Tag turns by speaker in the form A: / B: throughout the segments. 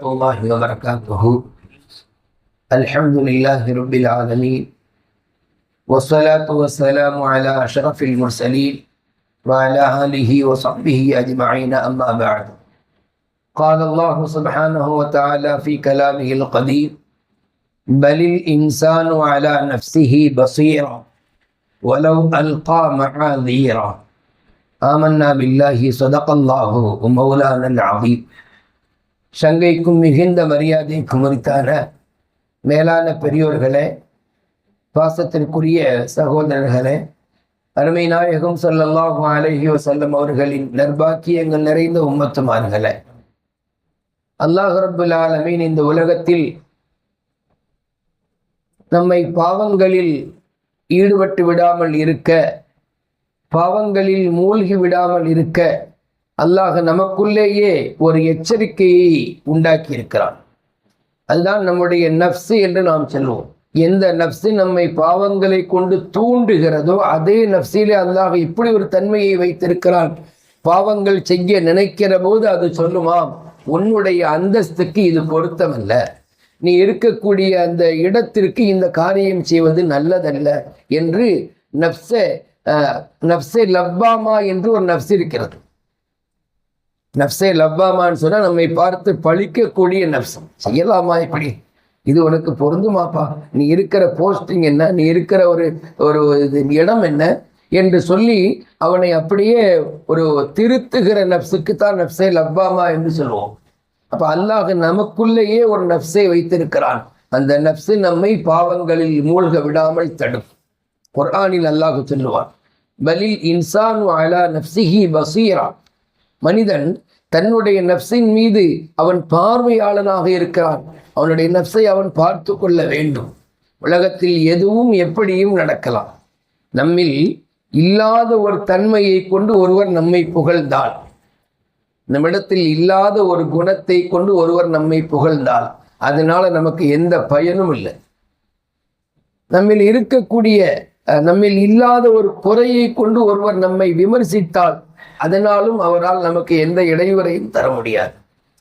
A: الله وبركاته. الحمد لله رب العالمين. والصلاة والسلام على أشرف المرسلين وعلى آله وصحبه أجمعين أما بعد. قال الله سبحانه وتعالى في كلامه القديم بل الإنسان على نفسه بصيرا ولو ألقى معاذيرا آمنا بالله صدق الله مولانا العظيم. சங்கைக்கும் மிகுந்த மரியாதைக்கும் உரித்தான மேலான பெரியோர்களே பாசத்திற்குரிய சகோதரர்களே அருமை நாயகம் சொல்லல்லாஹு அலைஹி வஸல்லம் அவர்களின் நர்பாக்கியங்கள் நிறைந்த உம்மத்துமார்களே. அல்லாஹ் ரபுல் ஆலமீன் இந்த உலகத்தில் நம்மை பாவங்களில் ஈடுபட்டு விடாமல் இருக்க பாவங்களில் மூழ்கி விடாமல் இருக்க அல்லாஹ் நமக்குள்ளேயே ஒரு எச்சரிக்கையை உண்டாக்கி இருக்கிறான் அதுதான் நம்முடைய நப்சு என்று நாம் சொல்லுவோம் எந்த நப்சு நம்மை பாவங்களை கொண்டு தூண்டுகிறதோ அதே நப்சிலே அல்லாஹ் இப்படி ஒரு தன்மையை வைத்திருக்கிறான். பாவங்கள் செய்ய நினைக்கிற போது அது சொல்லுமாம் உன்னுடைய அந்தஸ்துக்கு இது பொருத்தமல்ல. நீ இருக்கக்கூடிய அந்த இடத்திற்கு இந்த காரியம் செய்வது நல்லதல்ல என்று நப்ச நப்சே லப்பாமா என்று ஒரு நப்சு இருக்கிறது. நப்சே லவ்வாமான்னு சொன்னால் நம்மை பார்த்து பழிக்கக்கூடிய நப்சம். செய்யலாமா இப்படி? இது உனக்கு பொருந்துமாப்பா? நீ இருக்கிற போஸ்டிங் என்ன? நீ இருக்கிற ஒரு ஒரு இது இடம் என்ன? என்று சொல்லி அவனை அப்படியே ஒரு திருத்துகிற நப்சுக்கு தான் நப்சே லவ்வாமா என்று சொல்லுவோம். அப்போ அல்லாஹ் நமக்குள்ளேயே ஒரு நப்சை வைத்திருக்கிறான். அந்த நப்சு நம்மை பாவங்களில் மூழ்க விடாமல் தடும். குர்ஆனில் அல்லாஹ் சொல்லுவான் பலில் இன்சான் அலா நப்சிஹி பசீரா. மனிதன் தன்னுடைய நப்சின் மீது அவன் பார்வையாளனாக இருக்கிறான். அவனுடைய நப்சை அவன் பார்த்து கொள்ள வேண்டும். உலகத்தில் எதுவும் எப்படியும் நடக்கலாம். நம்மில் இல்லாத ஒரு தன்மையை கொண்டு ஒருவர் நம்மை புகழ்ந்தால் நம்மிடத்தில் இல்லாத ஒரு குணத்தை கொண்டு ஒருவர் நம்மை புகழ்ந்தால் அதனால நமக்கு எந்த பயனும் இல்லை. நம்மில் இருக்கக்கூடிய நம்மில் இல்லாத ஒரு குறையை கொண்டு ஒருவர் நம்மை விமர்சித்தால் அதனாலும் அவரால் நமக்கு எந்த இடையூறையும் தர முடியாது.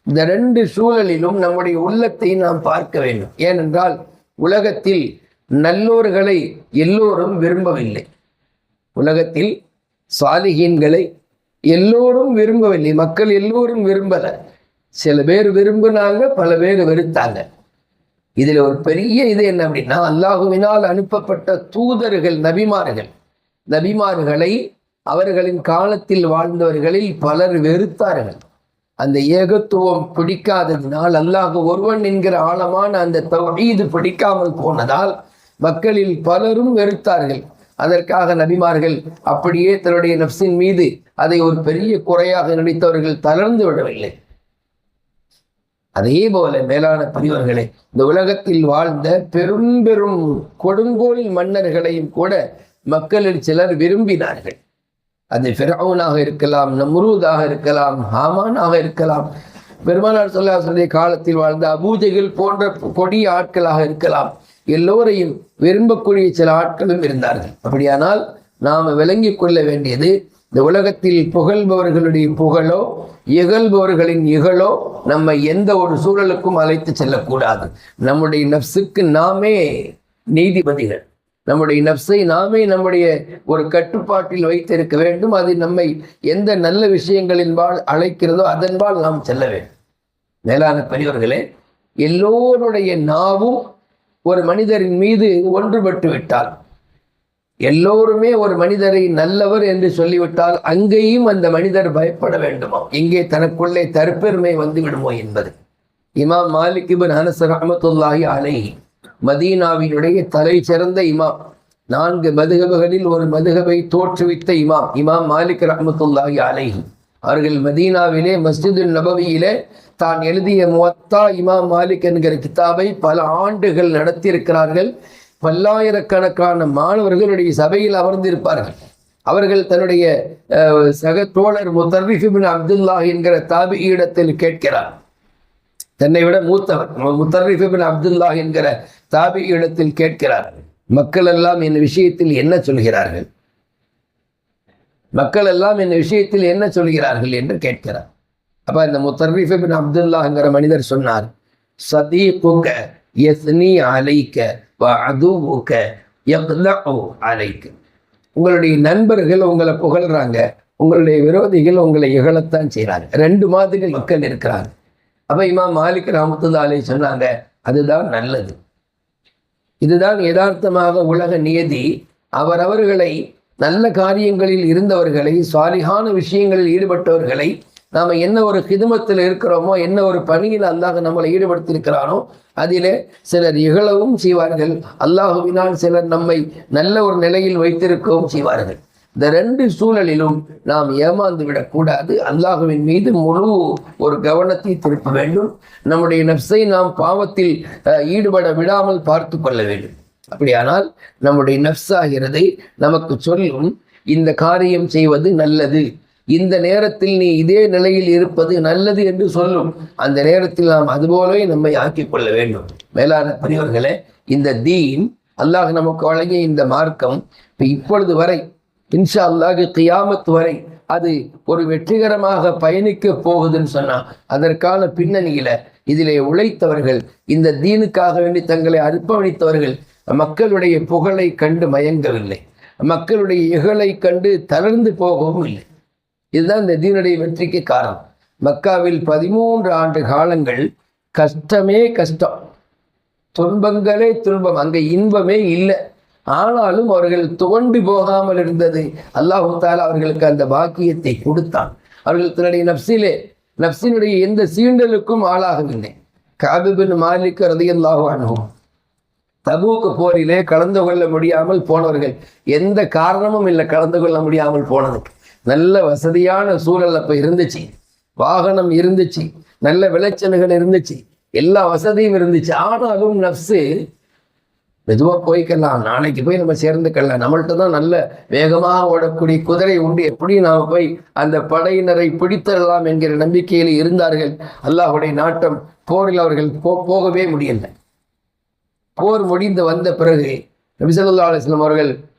A: இந்த ரெண்டு சூழலிலும் நம்முடைய உள்ளத்தை நாம் பார்க்க வேண்டும். ஏனென்றால் உலகத்தில் நல்லோர்களை எல்லோரும் விரும்பவில்லை. உலகத்தில் சாலிகீன்களை எல்லோரும் விரும்பவில்லை. மக்கள் எல்லோரும் விரும்பல. சில பேர் விரும்பினாங்க பல பேர் வெறுத்தாங்க. இதில் ஒரு பெரிய இது என்ன அப்படின்னா அல்லாஹுவினால் அனுப்பப்பட்ட தூதர்கள் நபிமார்கள். நபிமார்களை அவர்களின் காலத்தில் வாழ்ந்தவர்களில் பலர் வெறுத்தார்கள். அந்த ஏகத்துவம் பிடிக்காததினால் அல்லாஹ் ஒருவன் என்கிற ஆழமான அந்த தவீது பிடிக்காமல் போனதால் மக்களில் பலரும் வெறுத்தார்கள். அதற்காக நபிமார்கள் அப்படியே தன்னுடைய நப்சின் மீது அதை ஒரு பெரிய குறையாக நினைத்தவர்கள் தளர்ந்து விடவில்லை. அதே போல மேலான பெரியவர்களே இந்த உலகத்தில் வாழ்ந்த பெரும் பெரும் கொடுங்கோல் மன்னர்களையும் கூட மக்களில் சிலர் விரும்பினார்கள். அது ஃபிரவுனாக இருக்கலாம் நம்ரூதாக இருக்கலாம் ஹாமானாக இருக்கலாம். பெருமானார் சொல்லாசனுடைய காலத்தில் வாழ்ந்த அபூஜைகள் போன்ற கொடிய ஆட்களாக இருக்கலாம். எல்லோரையும் விரும்பக்கூடிய சில ஆட்களும் இருந்தார்கள். அப்படியானால் நாம் விளங்கி கொள்ள வேண்டியது இந்த உலகத்தில் புகழ்பவர்களுடைய புகழோ இகழ்பவர்களின் இகழோ நம்ம எந்த ஒரு சூழலுக்கும் அழைத்து செல்லக்கூடாது. நம்முடைய நப்சுக்கு நாமே நீதிபதிகள். நம்முடைய நப்சை நாமே நம்முடைய ஒரு கட்டுப்பாட்டில் வைத்திருக்க வேண்டும். அது நம்மை எந்த நல்ல விஷயங்களின்பால் அழைக்கிறதோ அதன்பால் நாம் செல்ல வேண்டும். மேலான பெரியவர்களே எல்லோருடைய நாவும் ஒரு மனிதரின் மீது ஒன்றுபட்டு விட்டால் எல்லோருமே ஒரு மனிதரை நல்லவர் என்று சொல்லிவிட்டால் அங்கேயும் அந்த மனிதர் பயப்பட வேண்டுமோ? எங்கே தனக்குள்ளே தற்பெருமை வந்து விடுமோ என்பது. இமாம் மாலிக் இபின் அனஸ் ரஹமத்துல்லாஹி அலை மதீனாவினுடைய தலை சிறந்த இமாம். நான்கு மதுகபுகளில் ஒரு மதுகபை தோற்றுவித்த இமாம் இமாம் மாலிக் ரஹமத்துல்லாஹி அலை அவர்கள் மதீனாவிலே மஸ்ஜிது நபவியிலே தான் எழுதிய முவத்தா இமாம் மாலிக் என்கிற கிதாபை பல ஆண்டுகள் நடத்தியிருக்கிறார்கள். பல்லாயிரக்கணக்கான மாணவர்களுடைய சபையில் அமர்ந்திருப்பார்கள். அவர்கள் தன்னுடைய சக தோழர் முத்தர்ரிஃபிபின் அப்துல்லா என்கிற தாபி இடத்தில் கேட்கிறார். தன்னை விட மூத்தவர் முத்தர்ரிஃபிபின் அப்துல்லா என்கிற தாபி இடத்தில் கேட்கிறார். மக்கள் எல்லாம் என் விஷயத்தில் என்ன சொல்கிறார்கள்? மக்கள் எல்லாம் என் விஷயத்தில் என்ன சொல்கிறார்கள் என்று கேட்கிறார். அப்ப இந்த முத்தர்ரிஃப் அப்துல்லாங்கிற மனிதர் சொன்னார் சதீகுக யஸ்னி அலைக்க வ அதுவுக அலைக்க. உங்களுடைய நண்பர்கள் உங்களை புகழ்றாங்க உங்களுடைய விரோதிகள் உங்களை இகழத்தான் செய்கிறாங்க ரெண்டு மாதிரி மக்கள் இருக்கிறாங்க. அப்போ இமா மாலிக் ராமத்துதாலே சொன்னாங்க அதுதான் நல்லது. இதுதான் யதார்த்தமாக உலக நியதி. அவரவர்களை நல்ல காரியங்களில் இருந்தவர்களை சாலிகான விஷயங்களில் ஈடுபட்டவர்களை நாம் என்ன ஒரு ஹிதமத்தில் இருக்கிறோமோ என்ன ஒரு பணியில் அல்லாஹ் நம்மளை ஈடுபடுத்தியிருக்கிறானோ அதிலே சிலர் இகழவும் செய்வார்கள். அல்லாஹுவினால் சிலர் நம்மை நல்ல ஒரு நிலையில் வைத்திருக்கவும் செய்வார்கள். இந்த ரெண்டு சூழலிலும் நாம் ஏமாந்து விடக்கூடாது. அல்லாஹுவின் மீது முழு ஒரு கவனத்தை திருப்ப வேண்டும். நம்முடைய நப்சை நாம் பாவத்தில் ஈடுபட விடாமல் பார்த்து கொள்ள வேண்டும். அப்படியானால் நம்முடைய நப்சாகிறதை நமக்கு சொல்லும் இந்த காரியம் செய்வது நல்லது. இந்த நேரத்தில் நீ இதே நிலையில் இருப்பது நல்லது என்று சொல்லும். அந்த நேரத்தில் நாம் அதுபோலவே நம்மை ஆக்கிக் கொள்ள வேண்டும். மேலான பெரியவர்களே இந்த தீன் அல்லாஹ் நமக்கு வழங்கிய இந்த மார்க்கம் இப்பொழுது வரை இன்ஷா அல்லாஹ் கியாமத் வரை அது ஒரு வெற்றிகரமாக பயணிக்க போகுதுன்னு சொன்னா அதற்கான பின்னணியில இதிலே உழைத்தவர்கள் இந்த தீனுக்காக வேண்டி தங்களை அர்ப்பணித்தவர்கள் மக்களுடைய புகழை கண்டு மயங்கவில்லை. மக்களுடைய இகழை கண்டு தளர்ந்து போகவும் இல்லை. இதுதான் இந்த தீனுடைய வெற்றிக்கு காரணம். மக்காவில் பதிமூன்று ஆண்டு காலங்கள் கஷ்டமே கஷ்டம். துன்பங்களே துன்பம். அங்கே இன்பமே இல்லை. ஆனாலும் அவர்கள் துவண்டு போகாமல் இருந்தது. அல்லாஹு தாலா அவர்களுக்கு அந்த பாக்கியத்தை கொடுத்தான். அவர்கள் தன்னுடைய நப்சிலே நப்சினுடைய எந்த சீண்டலுக்கும் ஆளாகவில்லை. காபிபின் மாலிக் ரதியல்லாஹு அனுபவம் தபூக்கு போரிலே கலந்து கொள்ள முடியாமல் போனவர்கள். எந்த காரணமும் இல்லை கலந்து கொள்ள முடியாமல் போனதுக்கு. நல்ல வசதியான சூழல் அப்போ இருந்துச்சு. வாகனம் இருந்துச்சு. நல்ல விளைச்சல்கள் இருந்துச்சு. எல்லா வசதியும் இருந்துச்சு. ஆனாலும் நஃப்ஸு மெதுவாக போய்க்கலாம். நாளைக்கு போய் நம்ம சேர்ந்துக்கலாம். நம்மள்ட்ட தான் நல்ல வேகமாக ஓடக்கூடிய குதிரை உண்டு. எப்படி நாம் போய் அந்த படையினரை பிடித்தரலாம் என்கிற நம்பிக்கையில் இருந்தார்கள். அல்லாஹுடைய நாட்டம் போரில் அவர்கள் போ போகவே முடியல. போர் முடிந்து வந்த பிறகு நபிசல்லா அலுவலம் அவர்கள்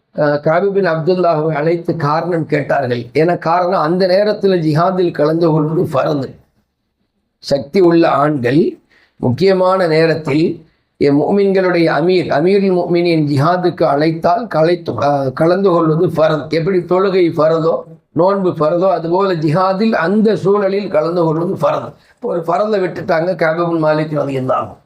A: காபிபின் அப்துல்லாவை அழைத்து காரணம் கேட்டார்கள். என காரணம் அந்த நேரத்தில் ஜிஹாதில் கலந்து கொண்டு பறந்து சக்தி உள்ள ஆண்கள் முக்கியமான நேரத்தில் என் முஃமின்களுடைய அமீர் அமீரில் முஃமினின் ஜிஹாதுக்கு அழைத்தால் கலைத்து கலந்து கொள்வது ஃபரத். எப்படி தொழுகை ஃபரதோ நோன்பு ஃபரதோ அதுபோல ஜிஹாதில் அந்த சூழலில் கலந்து கொள்வது ஃபரத். இப்போ ஒரு ஃபரதை விட்டுட்டாங்க காபுல் மாலிக் அது இருந்தாகும்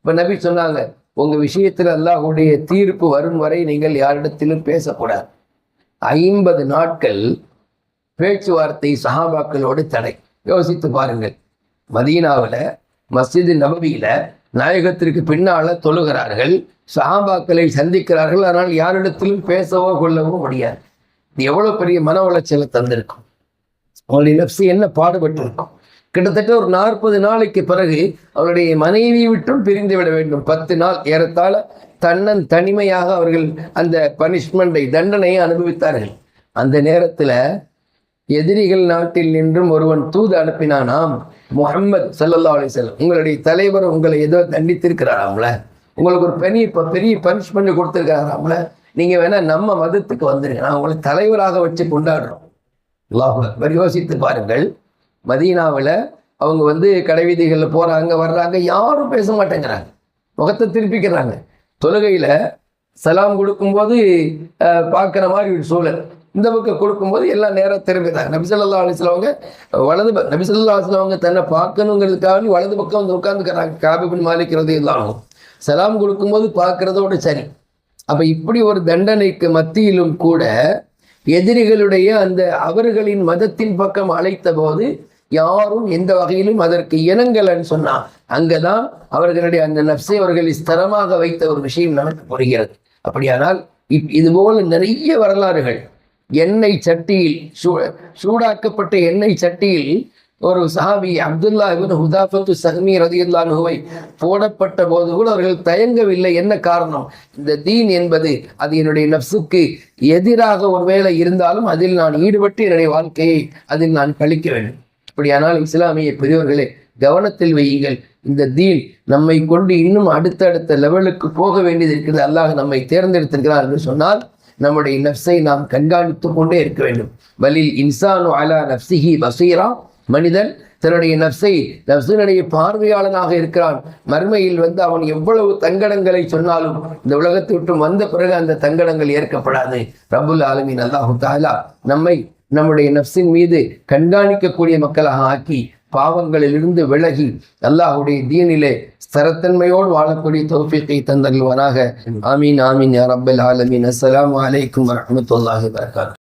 A: இப்போ நபி சொன்னாங்க உங்கள் விஷயத்தில் அல்லாஹுடைய தீர்ப்பு வரும் வரை நீங்கள் யாரிடத்திலும் பேசக்கூடாது. ஐம்பது நாட்கள் பேச்சுவார்த்தை சஹாபாக்களோடு தடை. யோசித்து பாருங்கள். மதீனாவில் மஸ்ஜிது நபவியில் நாயகத்திற்கு பின்னால் தொழுகிறார்கள் சஹாபாக்களை சந்திக்கிறார்கள் ஆனால் யாரிடத்திலும் பேசவோ கொள்ளவோ முடியாது. எவ்வளோ பெரிய மன உளைச்சலை தந்திருக்கும். அவளுடைய நப்சு என்ன பாடுபட்டு இருக்கும் கிட்டத்தட்ட ஒரு நாற்பது நாளைக்கு பிறகு அவருடைய மனைவி விட்டும் பிரிந்து விட வேண்டும். பத்து நாள் ஏறத்தாழ தன்னன் தனிமையாக அவர்கள் அந்த பனிஷ்மெண்டை தண்டனையை அனுபவித்தார்கள். அந்த நேரத்தில் எதிரிகள் நாட்டில் நின்றும் ஒருவன் தூது அனுப்பினானாம் முகம்மது சல்லல்லா அலிசல்லம் உங்களுடைய தலைவர் உங்களை ஏதோ தண்டித்திருக்கிறாராம்ல? உங்களுக்கு ஒரு பெரிய இப்போ பெரிய பனிஷ்மெண்ட் கொடுத்துருக்கிறாராம்ல? நீங்கள் வேணால் நம்ம மதத்துக்கு வந்துருங்க. நான் உங்களை தலைவராக வச்சு கொண்டாடுறோம். அல்லாஹ் யோசித்து பாருங்கள். மதீனாவில் அவங்க வந்து கடைவீதிகளில் போகிறாங்க வர்றாங்க யாரும் பேச மாட்டேங்கிறாங்க. முகத்தை திருப்பிக்கிறாங்க. தொழுகையில் சலாம் கொடுக்கும்போது பார்க்குற மாதிரி ஒரு சூழல். இந்த பக்கம் கொடுக்கும்போது எல்லாம் நேராக திரும்பிதான். நபிசல்லா அலிஸ்லவங்க வலது ப- நபிசல்லா அலிஸ்லவங்க தன்னை பார்க்கணுங்கிறதுக்காக வலது பக்கம் வந்து உட்காந்துக்கிறாங்க காபிபின் மாலிக்கிறது இல்லாமல் சலாம் கொடுக்கும்போது பார்க்குறதோட சரி. அப்போ இப்படி ஒரு தண்டனைக்கு மத்தியிலும் கூட எதிரிகளுடைய அந்த அவர்களின் மதத்தின் பக்கம் அழைத்த போது யாரும் எந்த வகையிலும் அதற்கு இணங்கலன்னு சொன்னா அங்கதான் அவர்களுடைய அந்த நப்சை அவர்கள் ஸ்திரமாக வைத்த ஒரு விஷயம் நமக்கு புரிகிறது அப்படியானால் இப் இதுபோல நிறைய வரலாறுகள். எண்ணெய் சட்டியில் சூ சூடாக்கப்பட்ட எண்ணெய் சட்டியில் ஒரு சஹாபி அப்துல்லா இப்னு ஹுதாஃபத்து சஹ்மி ரதியுல்லானுவை போடப்பட்ட போது கூட அவர்கள் தயங்கவில்லை. என்ன காரணம்? இந்த தீன் என்பது அது என்னுடைய நப்சுக்கு எதிராக ஒருவேளை இருந்தாலும் அதில் நான் ஈடுபட்டு என்னுடைய வாழ்க்கையை அதில் நான் கழிக்க வேண்டும். அப்படியானால் இஸ்லாமிய பெரியவர்களே கவனத்தில் வையுங்கள். இந்த தீன் நம்மை கொண்டு இன்னும் அடுத்தடுத்த லெவலுக்கு போக வேண்டியது இருக்கிறது. அல்லாஹ் நம்மை தேர்ந்தெடுத்திருக்கிறார் என்று சொன்னால் நம்முடைய நப்சை நாம் கண்காணித்து கொண்டே இருக்க வேண்டும். வலில் இன்சானு அலா நப்சிஹி பசீரா. மனிதன் தன்னுடைய நப்சை நப்சினுடைய பார்வையாளனாக இருக்கிறான். மர்மையில் வந்து அவன் எவ்வளவு தங்கடங்களை சொன்னாலும் இந்த உலகத்தை விட்டு வந்த பிறகு அந்த தங்கடங்கள் ஏற்கப்படாது. ரபுல் ஆலமின் அல்லாஹு தாலா நம்மை நம்முடைய நப்சின் மீது கண்காணிக்கக்கூடிய மக்களாக ஆக்கி பாவங்களிலிருந்து விலகி அல்லாஹுடைய தீனிலே ஸ்திரத்தன்மையோடு வாழக்கூடிய தௌஃபீக்கை தந்தல்வனாக ஆமீன். ஆமீன் யா ரப்பல் ஆலமீன். அஸ்ஸலாமு அலைக்கும் வரஹ்மத்துல்லாஹி வபரகாத்துஹு